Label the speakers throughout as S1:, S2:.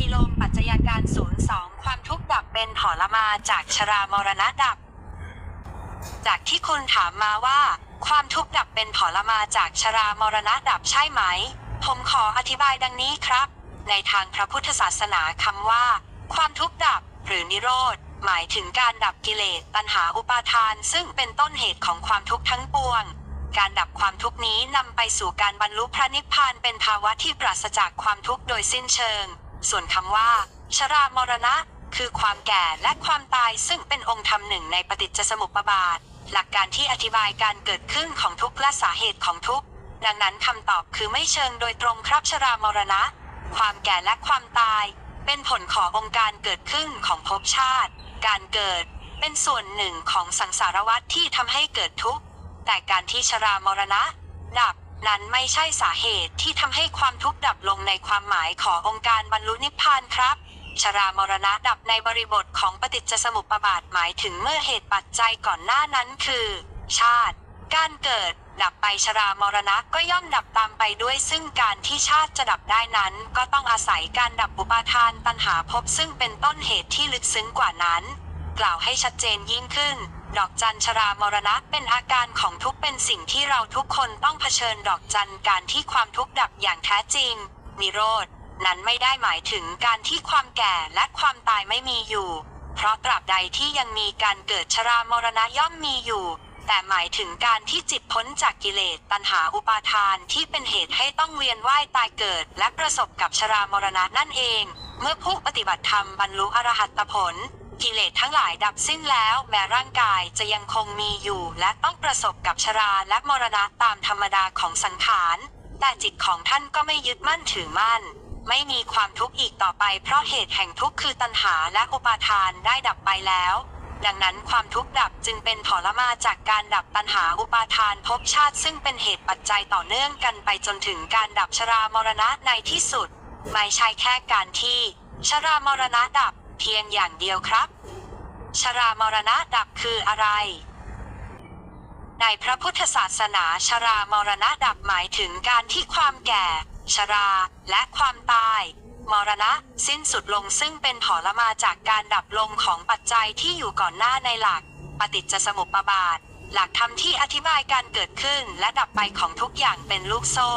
S1: ฏิโลมปัจจัยการศูนย์สองความทุกข์ดับเป็นผลมาจากชรามรณะดับ จากที่คุณถามมาว่า ความทุกข์ดับเป็นผลมาจากชรามรณะดับใช่ไหม ผมขออธิบายดังนี้ครับ ในทางพระพุทธศาสนาคำว่า ความทุกข์ดับ หรือนิโรธหมายถึงการดับกิเลสตัณหาอุปาทาน ซึ่งเป็นต้นเหตุของความทุกข์ทั้งปวง การดับความทุกข์นี้นำไปสู่การบรรลุพระนิพพานเป็นภาวะที่ปราศจากความทุกข์โดยสิ้นเชิง ส่วนคำว่า ชรามรณะ คือความแก่และความตายซึ่งเป็นองค์ธรรมหนึ่งในปฏิจจสมุปบาท หลักการที่อธิบายการเกิดขึ้นของทุกข์และสาเหตุของทุกข์ดังนั้นคำตอบคือไม่เชิงโดยตรงครับชรามรณะ ความแก่และความตาย เป็นผลขององค์การเกิดขึ้นของภพชาติ การเกิด เป็นส่วนหนึ่งของสังสารวัฏที่ทำให้เกิดทุกข์แต่การที่ชรามรณะ ดับ นั้นไม่ใช่สาเหตุที่ทำให้ความทุกข์ดับลงในความหมายขององค์การบรรลุนิพพานครับ ชรามรณะดับในบริบทของปฏิจจสมุปบาทหมายถึงเมื่อเหตุปัจจัยก่อนหน้านั้นคือ ชาติ การเกิด ดับไปชรามรณะก็ย่อมดับตามไปด้วย ซึ่งการที่ชาติจะดับได้นั้น ก็ต้องอาศัยการดับอุปาทานตัณหาภพซึ่งเป็นต้นเหตุที่ลึกซึ้งกว่านั้น กล่าวให้ชัดเจนยิ่งขึ้น ดอกจันชรามรณะเป็นอาการของทุกเป็นสิ่งที่เราทุกคนต้องเผชิญดอกจันการที่ความทุกข์ดับอย่างแท้จริง นิโรธนั้นไม่ได้หมายถึงการที่ความแก่และความตายไม่มีอยู่ เพราะตราบใดที่ยังมีการเกิดชรามรณะย่อมมีอยู่ แต่หมายถึงการที่จิตพ้นจากกิเลสตัณหาอุปาทานที่เป็นเหตุให้ต้องเวียนว่ายตายเกิด และประสบกับชรามรณะนั่นเอง เมื่อผู้ปฏิบัติธรรมบรรลุอรหัตผล กิเลสทั้งหลายดับสิ้นแล้ว แม้ร่างกายจะยังคงมีอยู่ และต้องประสบกับชราและมรณะตามธรรมดาของสังขาร แต่จิตของท่านก็ไม่ยึดมั่นถือมั่น ไม่มีความทุกข์อีกต่อไปเพราะเหตุแห่งทุกข์คือตัณหาและอุปาทานได้ดับไปแล้ว ดังนั้นความทุกข์ดับจึงเป็นผลมาจากการดับตัณหาอุปาทานภพชาติ ซึ่งเป็นเหตุปัจจัยต่อเนื่องกันไปจนถึงการดับชรามรณะในที่สุด ไม่ใช่แค่การที่ชรามรณะดับ เพียงอย่างเดียวครับ ชรามรณะดับคืออะไร ในพระพุทธศาสนาชรามรณะดับหมายถึงการที่ความแก่ ชราและความตาย มรณะสิ้นสุดลงซึ่งเป็นผลมาจากการดับลงของปัจจัยที่อยู่ก่อนหน้าในหลัก ปฏิจจสมุปบาทหลักธรรมที่อธิบายการเกิดขึ้นและดับไปของทุกอย่างเป็นลูกโซ่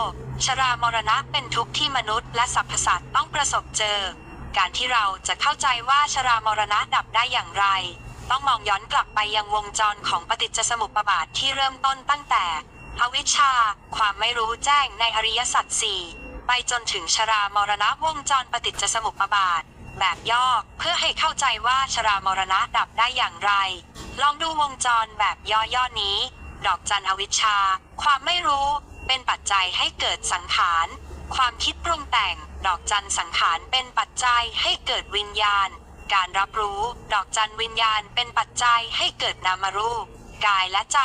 S1: ชรามรณะเป็นทุกข์ที่มนุษย์และสรรพสัตว์ต้องประสบเจอ การที่เราจะเข้าใจว่าชรามรณะดับได้อย่างไร ต้องมองย้อนกลับไปยังวงจรของปฏิจจสมุปบาทที่เริ่มต้นตั้งแต่ อวิชชา ความไม่รู้แจ้งในอริยสัจสี่ไปจนถึงชรามรณะวงจรปฏิจจสมุปบาท แบบย่อเพื่อให้เข้าใจว่าชรามรณะดับได้อย่างไร ลองดูวงจรแบบย่อๆนี้ ดอกจันอวิชชา ความไม่รู้ เป็นปัจจัยให้เกิดสังขาร ความคิดปรุงแต่ง ดอกจันสังขารเป็นปัจจัยให้เกิดวิญญาณ การรับรู้ ดอกจันวิญญาณเป็นปัจจัยให้เกิดนามรูป กายและใจ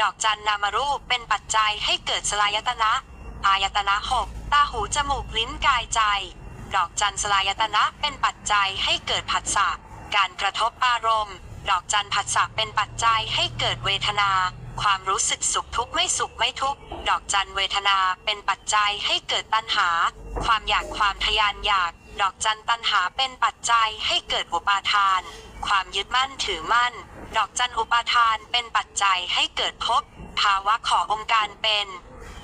S1: ดอกจันนามรูปเป็นปัจจัยให้เกิดสลายตนะ อายตนะหกตาหูจมูกลิ้นกายใจ ดอกจันสลายตนะเป็นปัจจัยให้เกิดผัสสะ การกระทบอารมณ์ ดอกจันผัสสะเป็นปัจจัยให้เกิดเวทนา ความรู้สึกสุขทุกข์ไม่สุขไม่ทุกข์ดอกจันเวทนาเป็นปัจจัยให้เกิดตัณหา ความอยากความทยานอยาก ดอกจันตัณหาเป็นปัจจัยให้เกิดอุปาทาน ความยึดมั่นถือมั่น ดอกจันอุปาทานเป็นปัจจัยให้เกิดภพภาวะขององค์การเป็น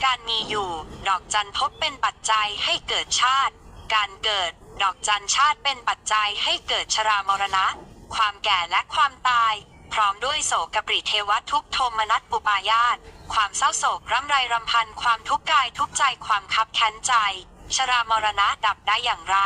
S1: การมีอยู่ ดอกจันภพเป็นปัจจัยให้เกิดชาติ การเกิด ดอกจันชาติเป็นปัจจัยให้เกิดชรามรณะ ความแก่และความตาย พร้อมด้วยโศกปริเทวทุกโทมนัสอุปายาต ความเศร้าโศกร่ำไรรำพัน ความทุกข์กายทุกใจความคับแค้นใจ ชรามรณะดับได้อย่างไร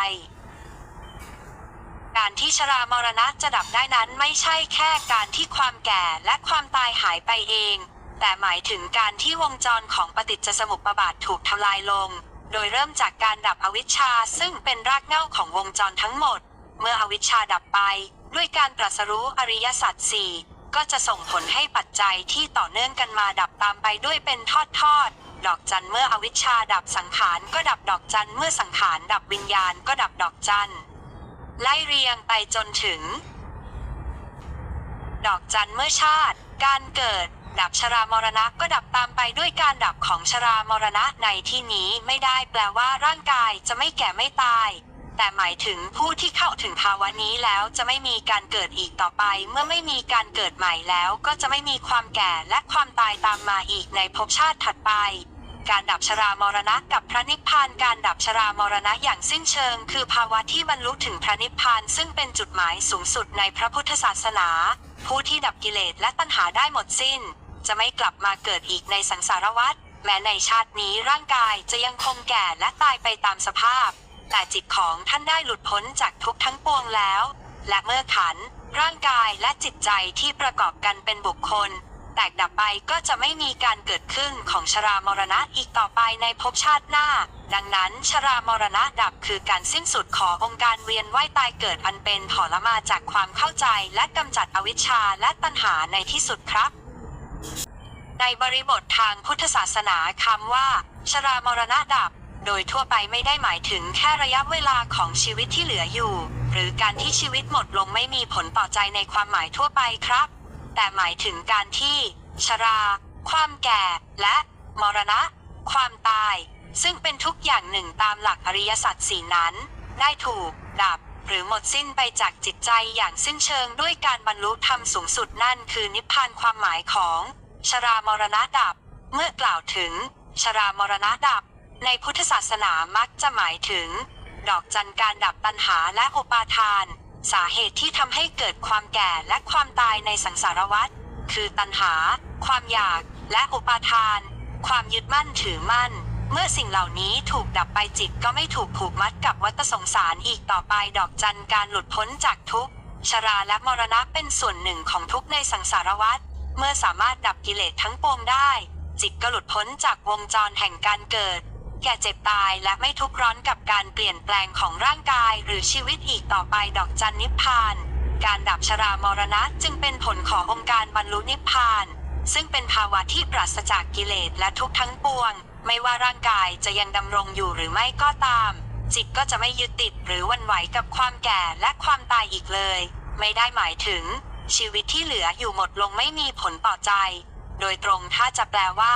S1: การที่ชรามรณะจะดับได้นั้นไม่ใช่แค่การที่ความแก่และความตายหายไปเอง แต่หมายถึงการที่วงจรของปฏิจจสมุปบาทถูกทำลายลง โดยเริ่มจากการดับอวิชชาซึ่งเป็นรากเหง้าของวงจรทั้งหมด เมื่ออวิชชาดับไป ด้วยการตรัสรู้อริยสัจสี่ก็จะส่งผลให้ปัจจัยที่ต่อเนื่องกันมาดับตามไปด้วยเป็นทอดทอดดอกจันเมื่ออวิชชาดับสังขารก็ดับดอกจันเมื่อสังขารดับวิญญาณก็ดับดอกจันไล่เรียงไปจนถึง ดอกจันเมื่อชาติ การเกิด ดับชรามรณะก็ดับตามไปด้วยการดับของชรามรณะในที่นี้ไม่ได้แปลว่าร่างกายจะไม่แก่ไม่ตาย แต่หมายถึงผู้ที่เข้าถึงภาวะนี้แล้วจะไม่มีการเกิดอีกต่อไป เมื่อไม่มีการเกิดใหม่แล้วก็จะไม่มีความแก่และความตายตามมาอีกในภพชาติถัดไป การดับชรามรณะกับพระนิพพานการดับชรามรณะอย่างสิ้นเชิง คือภาวะที่บรรลุถึงพระนิพพานซึ่งเป็นจุดหมายสูงสุดในพระพุทธศาสนา ผู้ที่ดับกิเลสและตัณหาได้หมดสิ้น จะไม่กลับมาเกิดอีกในสังสารวัฏแม้ในชาตินี้ร่างกายจะยังคงแก่และตายไปตามสภาพ แต่จิตของท่านได้หลุดพ้นจากทุกทั้งปวงแล้ว และเมื่อขัน ร่างกายและจิตใจที่ประกอบกันเป็นบุคคล แตกดับไปก็จะไม่มีการเกิดขึ้นของชรามรณะอีกต่อไปในภพชาติหน้า ดังนั้นชรามรณะดับคือการสิ้นสุดขององค์การเวียนว่ายตายเกิดอันเป็นผลมาจากความเข้าใจและกำจัดอวิชชาและตัณหาในที่สุดครับในบริบททางพุทธศาสนาคำว่า ชรามรณะดับ โดยทั่วไปไม่ได้หมายถึงแค่ระยะเวลาของชีวิตที่เหลืออยู่ หรือการที่ชีวิตหมดลงไม่มีผลต่อใจในความหมายทั่วไปครับ แต่หมายถึงการที่ ชรา ความแก่ และมรณะ ความตาย ซึ่งเป็นทุกอย่างหนึ่งตามหลักอริยสัจสี่นั้น ได้ถูก ดับ หรือหมดสิ้นไปจากจิตใจอย่างสิ้นเชิงด้วยการบรรลุธรรมสูงสุดนั่นคือนิพพานความหมายของ ชรามรณะดับ เมื่อกล่าวถึง ชรามรณะดับ ในพุทธศาสนามักจะหมายถึง ดอกจันการดับตัณหาและอุปาทาน สาเหตุที่ทำให้เกิดความแก่และความตายในสังสารวัฏคือตัณหา ความอยาก และอุปาทาน ความยึดมั่นถือมั่น เมื่อสิ่งเหล่านี้ถูกดับไปจิตก็ไม่ถูกผูกมัดกับวัฏสงสารอีกต่อไปดอกจันการหลุดพ้นจากทุกข์ชราและมรณะเป็นส่วนหนึ่งของทุกข์ในสังสารวัฏเมื่อสามารถดับกิเลสทั้งปวงได้ จิตก็หลุดพ้นจากวงจรแห่งการเกิด แก่เจ็บตายและไม่ทุกข์ร้อนกับการเปลี่ยนแปลงของร่างกายหรือชีวิตอีกต่อไปดอกจันนิพพาน การดับชรามรณะจึงเป็นผลขององค์การบรรลุนิพพาน ซึ่งเป็นภาวะที่ปราศจากกิเลสและทุกทั้งปวง ไม่ว่าร่างกายจะยังดำรงอยู่หรือไม่ก็ตาม จิตก็จะไม่ยึดติดหรือวันไหวกับความแก่และความตายอีกเลย ไม่ได้หมายถึง ชีวิตที่เหลืออยู่หมดลงไม่มีผลต่อใจ โดยตรงถ้าจะแปลว่า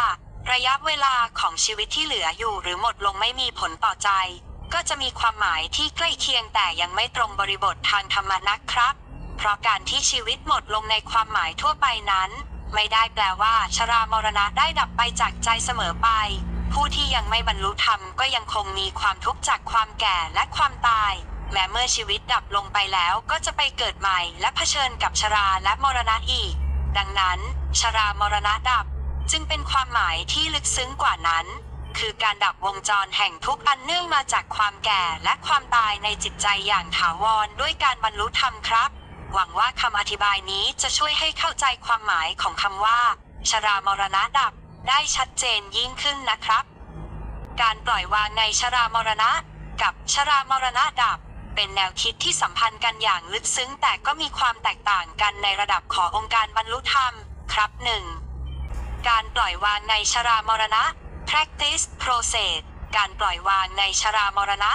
S1: ระยะเวลาของชีวิตที่เหลืออยู่หรือหมดลงไม่มีผลต่อใจ ก็จะมีความหมายที่ใกล้เคียงแต่ยังไม่ตรงบริบททางธรรมนักครับ เพราะการที่ชีวิตหมดลงในความหมายทั่วไปนั้น ไม่ได้แปลว่า ชรามรณะได้ดับไปจากใจเสมอไป ผู้ที่ยังไม่บรรลุธรรมก็ยังคงมีความทุกข์จากความแก่และความตาย แม้เมื่อชีวิตดับลงไปแล้วก็จะไปเกิดใหม่ และเผชิญกับชราและมรณะอีก ดังนั้น ชรามรณะดับ จึงเป็นความหมายที่ลึกซึ้งกว่านั้น คือการดับวงจรแห่งทุกข์อันเนื่องมาจากความแก่และความตายในจิตใจอย่างถาวรด้วยการบรรลุธรรมครับ หวังว่าคำอธิบายนี้จะช่วยให้เข้าใจความหมายของคำว่า ชรามรณะดับได้ชัดเจนยิ่งขึ้นนะครับ การปล่อยวางในชรามรณะ กับชรามรณะดับ เป็นแนวคิดที่สัมพันธ์กันอย่างลึกซึ้งแต่ก็มีความแตกต่างกันในระดับขององค์การบรรลุธรรมครับหนึ่ง การปล่อยวางในชรามรณะ practice process การปล่อยวางในชรามรณะ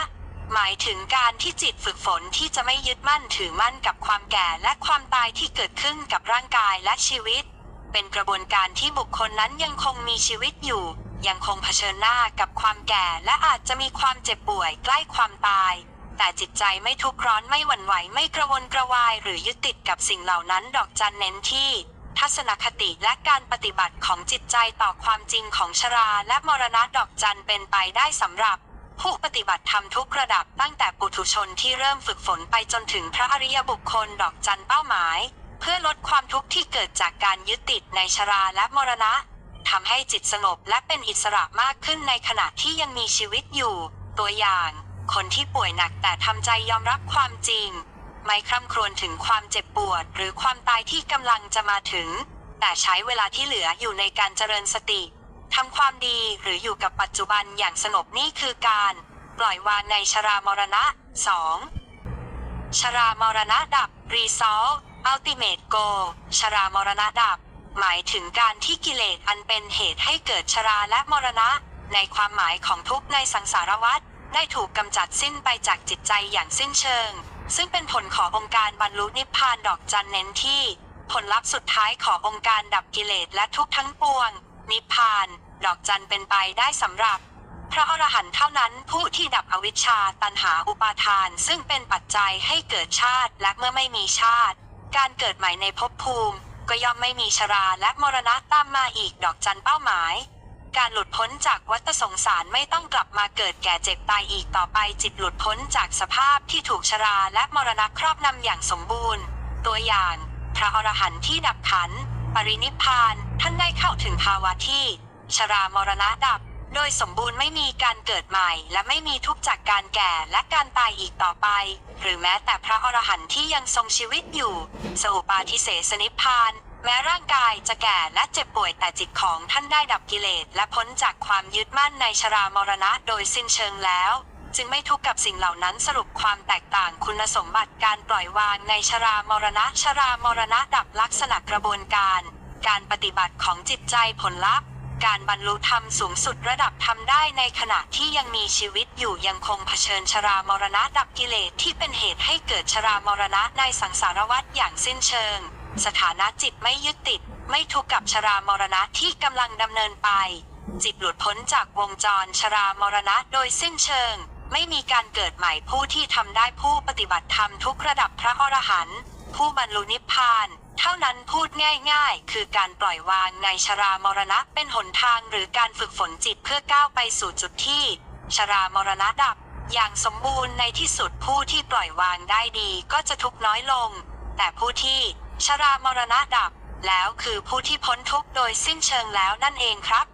S1: หมายถึงการที่จิตฝึกฝนที่จะไม่ยึดมั่นถือมั่นกับความแก่และความตายที่เกิดขึ้นกับร่างกายและชีวิต เป็นกระบวนการที่บุคคลนั้นยังคงมีชีวิตอยู่ ยังคงเผชิญหน้ากับความแก่และอาจจะมีความเจ็บป่วยใกล้ความตาย แต่จิตใจไม่ทุกข์ร้อนไม่หวั่นไหวไม่กระวนกระวายหรือยึดติดกับสิ่งเหล่านั้นดอกจันเน้นที่ ทัศนคติและการปฏิบัติของจิตใจต่อความจริงของชราและมรณะดอกจันเป็นไปได้สำหรับ ผู้ปฏิบัติธรรมทุกระดับตั้งแต่ปุถุชนที่เริ่มฝึกฝนไปจนถึงพระอริยบุคคลดอกจันเป้าหมาย เพื่อลดความทุกข์ที่เกิดจากการยึดติดในชราและมรณะทำให้จิตสงบและเป็นอิสระมากขึ้นในขณะที่ยังมีชีวิตอยู่ ตัวอย่าง คนที่ป่วยหนักแต่ทำใจยอมรับความจริง ไม่คร่ำครวญถึงความเจ็บปวด หรือความตายที่กำลังจะมาถึง แต่ใช้เวลาที่เหลืออยู่ในการเจริญสติทำความดีหรืออยู่กับปัจจุบันอย่างสงบนี่คือการ ปล่อยวางในชรามรณะ 2. ชรามรณะดับ Resolve Ultimate Goal ชรามรณะดับ หมายถึงการที่กิเลสอันเป็นเหตุให้เกิดชราและมรณะ ในความหมายของทุกในสังสารวัฏได้ถูกกำจัดสิ้นไปจากจิตใจอย่างสิ้นเชิง ซึ่งเป็นผลขององค์การบรรลุนิพพานดอกจันเน้นที่ ผลลัพธ์สุดท้ายขององค์การดับกิเลสและทุกทั้งปวง นิพพาน ดอกจันเป็นไปได้สำหรับ พระอรหันต์เท่านั้นผู้ที่ดับอวิชชาตันหาอุปาทาน ซึ่งเป็นปัจจัยให้เกิดชาติและเมื่อไม่มีชาติ การเกิดใหม่ในภพภูมิ ก็ย่อมไม่มีชราและมรณะตามมาอีกดอกจันเป้าหมาย การหลุดพ้นจากวัฏสงสารไม่ต้องกลับมาเกิดแก่เจ็บตายอีกต่อไปจิตหลุดพ้นจากสภาพที่ถูกชราและมรณะครอบนำอย่างสมบูรณ์ ตัวอย่าง พระอรหันต์ที่ดับขัน ปรินิพพาน ท่านได้เข้าถึงภาวะที่ ชรามรณะดับ โดยสมบูรณ์ไม่มีการเกิดใหม่ และไม่มีทุกข์จากการแก่และการตายอีกต่อไป หรือแม้แต่พระอรหันต์ที่ยังทรงชีวิตอยู่ สอุปาทิเสสนิพพาน แม้ร่างกายจะแก่และเจ็บป่วยแต่จิตของท่านได้ดับกิเลสและพ้นจากความยึดมั่นในชรามรณะโดยสิ้นเชิงแล้ว จึงไม่ทุกข์กับสิ่งเหล่านั้นสรุปความแตกต่างคุณสมบัติการปล่อยวางในชรามรณะชรามรณะดับลักษณะกระบวนการ การปฏิบัติของจิตใจผลลัพธ์ การบรรลุธรรมสูงสุดระดับทำได้ในขณะที่ยังมีชีวิตอยู่ยังคงเผชิญชรามรณะดับกิเลสที่เป็นเหตุให้เกิดชรามรณะในสังสารวัฏอย่างสิ้นเชิง สถานะจิตไม่ยึดติด ไม่ทุกข์กับชรามรณะที่กำลังดำเนินไป จิตหลุดพ้นจากวงจรชรามรณะโดยสิ้นเชิง ไม่มีการเกิดใหม่ผู้ที่ทำได้ผู้ปฏิบัติธรรมทุกระดับพระอรหันต์ผู้บรรลุนิพพาน เท่านั้นพูดง่ายๆ คือการปล่อยวางในชรามรณะเป็นหนทางหรือการฝึกฝนจิตเพื่อก้าวไปสู่จุดที่ ชรามรณะดับ อย่างสมบูรณ์ในที่สุดผู้ที่ปล่อยวางได้ดีก็จะทุกน้อยลง แต่ผู้ที่ ชรามรณะดับ แล้วคือผู้ที่พ้นทุกข์โดยสิ้นเชิงแล้วนั่นเองครับ